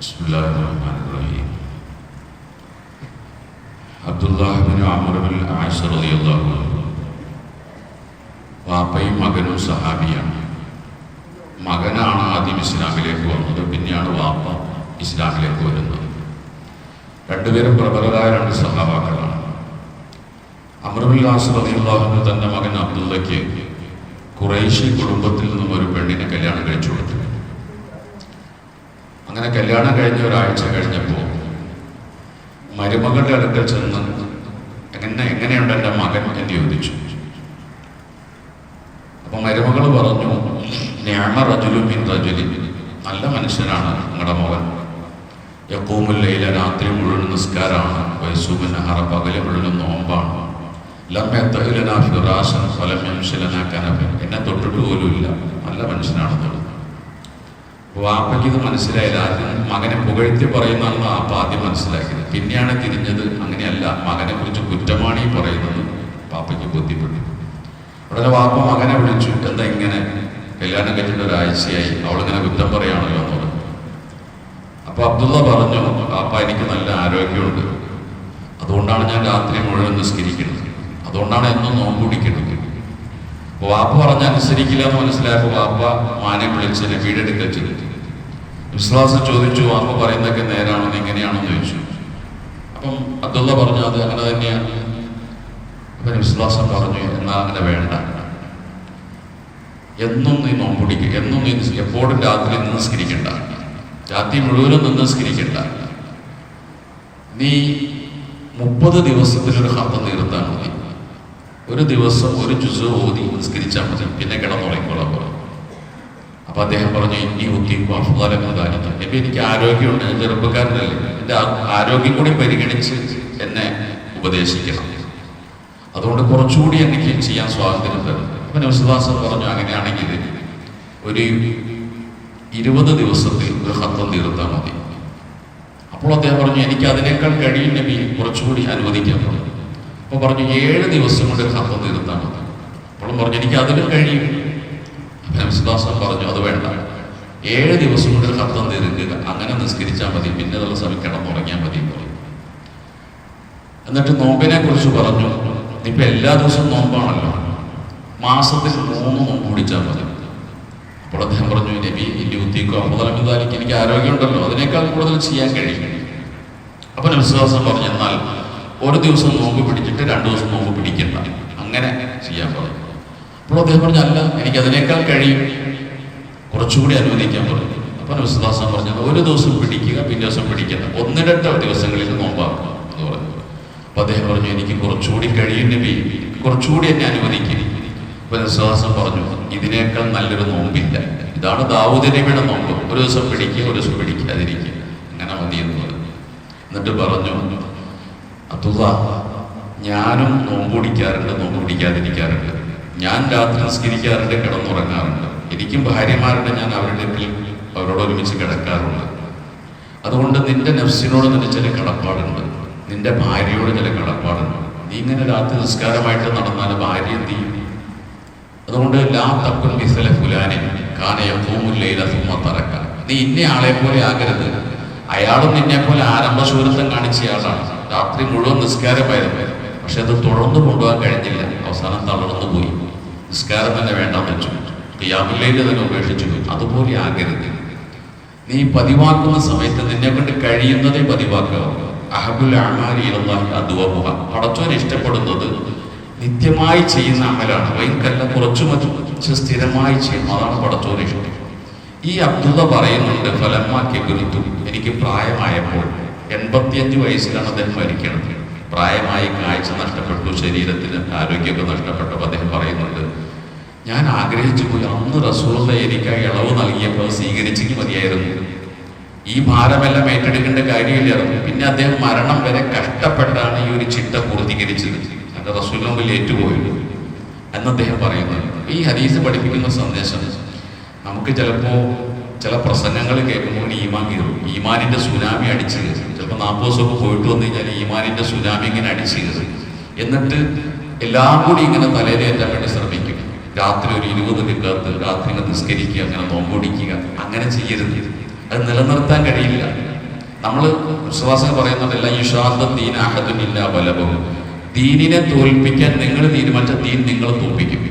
بسم الله الرحمن الرحيم عبد الله بن عمرو بن العاص رضي الله عنه വാപ്പയും മകനും സഹാബിയാണ് മകനാണ് ആദ്യം ഇസ്ലാമിലേക്ക് വന്നത് പിന്നെയാണ് വാപ്പ ഇസ്ലാമിലേക്ക് വരുന്നത് രണ്ടുപേരും പ്രബലരായ രണ്ട് സഹാബാക്കളാണ് അമറുല്ലാസ് റളിയല്ലാഹു തന്റെ മകൻ അബ്ദുള്ളയ്ക്ക് കുറേശ്ശി കുടുംബത്തിൽ നിന്നും ഒരു പെണ്ണിനെ കല്യാണം കഴിച്ചു കൊടുത്തു അങ്ങനെ കല്യാണം കഴിഞ്ഞ ഒരാഴ്ച കഴിഞ്ഞപ്പോൾ മരുമകളുടെ അടുക്കൽ ചെന്ന് എങ്ങനെ എങ്ങനെയുണ്ട് എന്റെ മകൻ എന്ന് ചോദിച്ചു. അപ്പൊ മരുമകൾ പറഞ്ഞു ഞാമ റജുലു മിൻ റജുലി. നല്ല മനുഷ്യനാണ് നിങ്ങളുടെ മകൻ. യക്കൂമുല്ലയില രാത്രി മുഴുവൻ നിസ്കാരമാണ്. വയസ്സുബൻ അറ പകൽ മുഴുവൻ നോമ്പാണ്. ലമ്യത്തഹിലന ഫിറാശൻ ഫലം എന്നെ തൊട്ടിട്ട് ഇല്ല. നല്ല മനുഷ്യനാണെന്നുള്ളത്. വാപ്പയ്ക്ക് ഇത് മനസ്സിലായില്ല ആദ്യം മകനെ പുകഴ്ത്തി പറയുന്നതാണെന്ന് വാപ്പ ആദ്യം മനസ്സിലാക്കിയത്. പിന്നെയാണ് തിരിഞ്ഞത് അങ്ങനെയല്ല മകനെ കുറിച്ച് കുറ്റമാണ് ഈ പറയുന്നത്. പാപ്പയ്ക്ക് ബുദ്ധിപ്പെട്ടു ഉടനെ വാപ്പ മകനെ വിളിച്ചു എന്താ ഇങ്ങനെ? കല്യാണം കഴിഞ്ഞിട്ട് ഒരാഴ്ചയായി അവളിങ്ങനെ കുറ്റം പറയുകയാണല്ലോ എന്ന് പറഞ്ഞു അപ്പൊ അബ്ദുള്ള പറഞ്ഞു പാപ്പ എനിക്ക് നല്ല ആരോഗ്യമുണ്ട്. അതുകൊണ്ടാണ് ഞാൻ രാത്രി മുഴുവൻ നിസ്കരിക്കുന്നത്. അതുകൊണ്ടാണ് എന്നും നോമ്പ് പിടിക്കുന്നത്. അപ്പൊ വാപ്പ പറഞ്ഞ അനുസരിക്കില്ല എന്ന് മനസ്സിലായപ്പോ വാപ്പ മാനെ വിളിച്ച് വീടെടുക്കാൻ ചെന്നിട്ട് ചെന്നു വിശ്വാസം ചോദിച്ചു അപ്പൊ പറയുന്നതൊക്കെ നേരാണെന്ന് എങ്ങനെയാണെന്ന് ചോദിച്ചു. അപ്പം അബ്ദുള്ള പറഞ്ഞു അത് അങ്ങനെ തന്നെയാണ്. അപ്പൊ വിശ്വാസം പറഞ്ഞു എന്നാൽ അങ്ങനെ വേണ്ട. എന്നും നീ നോമ്പുടിക്കുക എന്നും നീ എപ്പോഴും രാത്രി നിന്നസ്കരിക്കണ്ട നിസ്കരിക്കണ്ട രാത്രി മുഴുവനും നിന്ന് നിസ്കരിക്കണ്ട നീ മുപ്പത് ദിവസത്തിനൊരു ഹത്തം തീർത്താൽ മതി. ഒരു ദിവസം ഒരു ചുസ് ഓതി നിസ്കരിച്ചാൽ മതി. പിന്നെ കിടന്നുറങ്ങിക്കോളാൻ പറഞ്ഞു അപ്പൊ അദ്ദേഹം പറഞ്ഞു ഇനി ഒത്തിയും അഫ്ലാലെന്നതായിരിക്കും നബി എനിക്ക് ആരോഗ്യമുണ്ട് ഞാൻ ചെറുപ്പക്കാരനല്ലേ. എന്റെ ആരോഗ്യം കൂടി പരിഗണിച്ച് എന്നെ ഉപദേശിക്കണം. അതുകൊണ്ട് കുറച്ചുകൂടി എനിക്ക് ചെയ്യാൻ സ്വാതന്ത്ര്യം തരും അപ്പൊ നവസുദാസൻ പറഞ്ഞു അങ്ങനെയാണെങ്കിൽ ഒരു ഇരുപത് ദിവസത്തിൽ ഒരു ഹത്തം തീർത്താൽ മതി. അപ്പോൾ അദ്ദേഹം പറഞ്ഞു എനിക്ക് അതിനേക്കാൾ കഴിയും നബി കുറച്ചുകൂടി അനുവദിക്കാൻ പറഞ്ഞു. അപ്പോൾ പറഞ്ഞു ഏഴ് ദിവസം കൊണ്ട് ഹത്തം തീർത്താൽ മതി. അപ്പോൾ പറഞ്ഞു എനിക്ക് അതിലും കഴിയും. നവസുദാസൻ പറഞ്ഞു അത് വേണ്ട. ഏഴ് ദിവസം കൊണ്ട് കത്തം തീർക്കുക അങ്ങനെ നിസ്കരിച്ചാൽ മതി. പിന്നെ നല്ല ശ്രമിക്കണം തുടങ്ങിയാൽ മതി എന്നിട്ട് നോമ്പിനെ കുറിച്ച് പറഞ്ഞു ഇപ്പൊ എല്ലാ ദിവസവും നോമ്പാണല്ലോ. മാസത്തിൽ മൂന്ന് നോമ്പ് പിടിച്ചാൽ മതി. അപ്പോൾ അദ്ദേഹം പറഞ്ഞു നബി അപ്പോൾ അമ്പതലമിതാലിക്ക് എനിക്ക് ആരോഗ്യമുണ്ടല്ലോ. അതിനേക്കാൾ കൂടുതൽ ചെയ്യാൻ കഴിയും. അപ്പൊ വിശ്വാസം പറഞ്ഞു എന്നാൽ ഒരു ദിവസം നോമ്പ് പിടിച്ചിട്ട് രണ്ടു ദിവസം നോമ്പ് പിടിക്കണ്ട. അങ്ങനെ ചെയ്യാൻ പറഞ്ഞു അപ്പോൾ അദ്ദേഹം പറഞ്ഞു അല്ല എനിക്ക് അതിനേക്കാൾ കഴിയും. കുറച്ചുകൂടി അനുവദിക്കാൻ പറഞ്ഞു. അപ്പൊ വിശ്വാസം പറഞ്ഞു ഒരു ദിവസം പിടിക്കുക പിന്നെ ദിവസം പിടിക്കണ്ട. ഒന്നിരട്ട ദിവസങ്ങളിൽ നോമ്പാക്കുക എന്ന് പറഞ്ഞു. അപ്പോൾ അദ്ദേഹം പറഞ്ഞു എനിക്ക് കുറച്ചുകൂടി കഴിയുന്ന ബി കുറച്ചുകൂടി എന്നെ അനുവദിക്കും. അപ്പൊ വിശ്വാസം പറഞ്ഞു ഇതിനേക്കാൾ നല്ലൊരു നോമ്പില്ല. ഇതാണ് ദാവൂദ് നബിയുടെ നോമ്പ്. ഒരു ദിവസം പിടിക്കുക ഒരു ദിവസം പിടിക്കാതിരിക്കുക. അങ്ങനെ മതി എന്ന് പറഞ്ഞു. എന്നിട്ട് പറഞ്ഞു അതുക ഞാനും നോമ്പ് പിടിക്കാറുണ്ട് നോമ്പ് പിടിക്കാതിരിക്കാറുണ്ട്. ഞാൻ രാത്രി നിസ്കരിക്കാറുണ്ട് കിടന്നുറങ്ങാറുണ്ട്. എനിക്കും ഭാര്യമാരുണ്ട് ഞാൻ അവരുടെ അവരോട് ഒരുമിച്ച് കിടക്കാറുണ്ട്. അതുകൊണ്ട് നിന്റെ നഫ്സിനോട് നിന്റെ ചില കടപ്പാടുണ്ട്. നിന്റെ ഭാര്യയോട് ചില കടപ്പാടുണ്ട്. നീ ഇങ്ങനെ രാത്രി നിസ്കാരമായിട്ട് നടന്നാൽ ഭാര്യ എന്ത് ചെയ്യും? അതുകൊണ്ട് ലാ തപ്പൻ മിസല ഫുലാനെ കാനയൂമുല്ലയില സുമ തറക്ക. നീ ഇന്ന ആളെ പോലെ ആകരുത്. അയാളും നിന്നെ പോലെ ആരംഭശൂരത്വം കാണിച്ചയാളാണ് രാത്രി മുഴുവൻ നിസ്കാരമായിരുന്നു. പക്ഷെ അത് തുടർന്ന് കൊണ്ടുപോകാൻ കഴിഞ്ഞില്ല. അവസാനം തളർന്നു പോയി നിസ്കാരം തന്നെ വേണ്ട വെച്ചു. യാമില്ലയിൽ തന്നെ ഉപേക്ഷിച്ചു അതുപോലെ ആകരുത്. നീ പതിവാക്കുന്ന സമയത്ത് നിന്നെ കൊണ്ട് കഴിയുന്നതേ പതിവാക്കുക. അഹബുൽ അമാരി പടച്ചോൻ ഇഷ്ടപ്പെടുന്നത് നിത്യമായി ചെയ്യുന്ന അമലാണ്. വൈകല്ല കുറച്ചു മറ്റു സ്ഥിരമായി ചെയ്യുന്നു അതാണ് പടച്ചോൻ ഇഷ്ടം. ഈ അബ്ദുള്ള പറയുന്നുണ്ട് ഫലമാക്കി ഗുരുത്തു എനിക്ക് പ്രായമായപ്പോൾ എൺപത്തിയഞ്ച് വയസ്സിലാണ് അദ്ദേഹം മരിക്കുന്നത് പ്രായമായി കാഴ്ച നഷ്ടപ്പെട്ടു ശരീരത്തിന് ആരോഗ്യമൊക്കെ നഷ്ടപ്പെട്ടു അദ്ദേഹം പറയുന്നുണ്ട് ഞാൻ ആഗ്രഹിച്ചു പോയി. അന്ന് റസൂള്ള എനിക്ക് ഇളവ് നൽകിയപ്പോൾ സ്വീകരിച്ചെങ്കിൽ മതിയായിരുന്നു. ഈ ഭാരമെല്ലാം ഏറ്റെടുക്കേണ്ട കാര്യമില്ലായിരുന്നു പിന്നെ അദ്ദേഹം മരണം വരെ കഷ്ടപ്പെട്ടാണ് ഈ ഒരു ചിട്ട പൂർത്തീകരിച്ചത്. എന്റെ റസൂലിന് മുമ്പിൽ ഏറ്റുപോയി എന്ന് അദ്ദേഹം പറയുന്നത് ഈ ഹദീസ് പഠിപ്പിക്കുന്ന സന്ദേശം നമുക്ക് ചിലപ്പോൾ ചില പ്രസംഗങ്ങൾ കേൾക്കുമ്പോൾ ഈമാൻ കയറും ഈമാനിന്റെ സുനാമി അടിച്ച് കയറും ചിലപ്പോൾ നാൽപ്പത് ദിവസമൊക്കെ പോയിട്ട് വന്നു കഴിഞ്ഞാൽ ഈമാനിന്റെ സുനാമി ഇങ്ങനെ അടിച്ചു കയറും എന്നിട്ട് എല്ലാം കൂടി ഇങ്ങനെ തലയിലേറ്റാൻ വേണ്ടി ശ്രമിക്കും. രാത്രി ഒരു ഇരുപത് നിൽക്കാത്ത് രാത്രി നിസ്കരിക്കുക അങ്ങനെ നോമ്പൊടിക്കുക അങ്ങനെ ചെയ്യരുത്. അത് നിലനിർത്താൻ കഴിയില്ല. നമ്മൾ വിശ്വാസം പറയുന്നതല്ല ഈ ശാന്ത ദീനാഹത്തിനില്ല ബലവും ദീനിനെ തോൽപ്പിക്കാൻ നിങ്ങൾ തീരുമാനിച്ച ദീൻ നിങ്ങൾ തോൽപ്പിക്കും.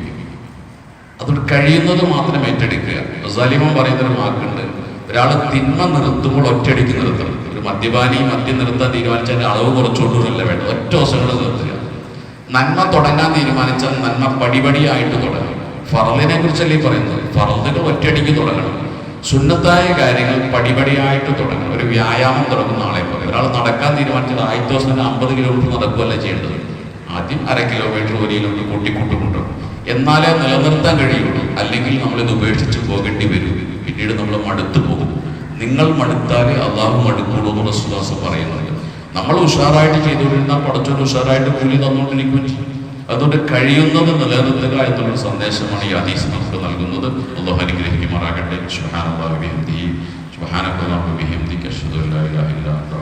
അതുകൊണ്ട് കഴിയുന്നത് മാത്രം ഏറ്റെടുക്കുക. സലിമം പറയുന്നൊരു വാക്കുണ്ട് ഒരാൾ തിന്മ നിർത്തുമ്പോൾ ഒറ്റയടിക്ക് നിർത്തണം. ഒരു മദ്യപാനി മദ്യം നിർത്താൻ തീരുമാനിച്ചാൽ അളവ് കുറച്ചുകൊണ്ടുവരല്ല വേണ്ട ഒറ്റ ദിവസങ്ങൾ നിർത്തുക. നന്മ തുടങ്ങാൻ തീരുമാനിച്ചാൽ നന്മ പടിപടിയായിട്ട് തുടങ്ങും. ഫറലിനെ കുറിച്ചല്ലേ പറയുന്നത്? ഫറലുകൾ ഒറ്റയടിക്ക് തുടങ്ങണം. സുന്നത്തായ കാര്യങ്ങൾ പടിപടിയായിട്ട് തുടങ്ങണം. ഒരു വ്യായാമം തുടങ്ങുന്ന ആളെ പോലെ. ഒരാൾ നടക്കാൻ തീരുമാനിച്ചാൽ ആദ്യത്തെ ദിവസം തന്നെ അമ്പത് കിലോമീറ്റർ നടക്കുകയല്ല ചെയ്യേണ്ടത്? ആദ്യം അര കിലോമീറ്റർ ഒരു കിലോമീറ്റർ കൂട്ടിക്കൂട്ടുമുണ്ട്. എന്നാലേ നിലനിർത്താൻ കഴിയുള്ളൂ. അല്ലെങ്കിൽ നമ്മളിത് ഉപേക്ഷിച്ച് പോകേണ്ടി വരും. പിന്നീട് നമ്മൾ മടുത്തു പോകും. നിങ്ങൾ മടുത്താലേ അള്ളാഹു മടുക്കുള്ളൂ എന്നുള്ള വിശ്വാസം പറയുന്നത്. നമ്മൾ ഉഷാറായിട്ട് ചെയ്തുകൊണ്ടിരുന്നാൽ പടച്ചോട് ഉഷാറായിട്ട് കൂലി തന്നുകൊണ്ടിരിക്കുകയും ചെയ്യും അതുകൊണ്ട് കഴിയുന്നത് നിലനിർത്തുക എന്നുള്ളൊരു സന്ദേശമാണ് ഈ ഹദീസ് നമുക്ക് നൽകുന്നത്. അള്ളാഹു അനുഗ്രഹിക്കുമാറാകട്ടെ. അഷ്ഹദു അല്ലാ ഇലാഹ ഇല്ലാ അൻത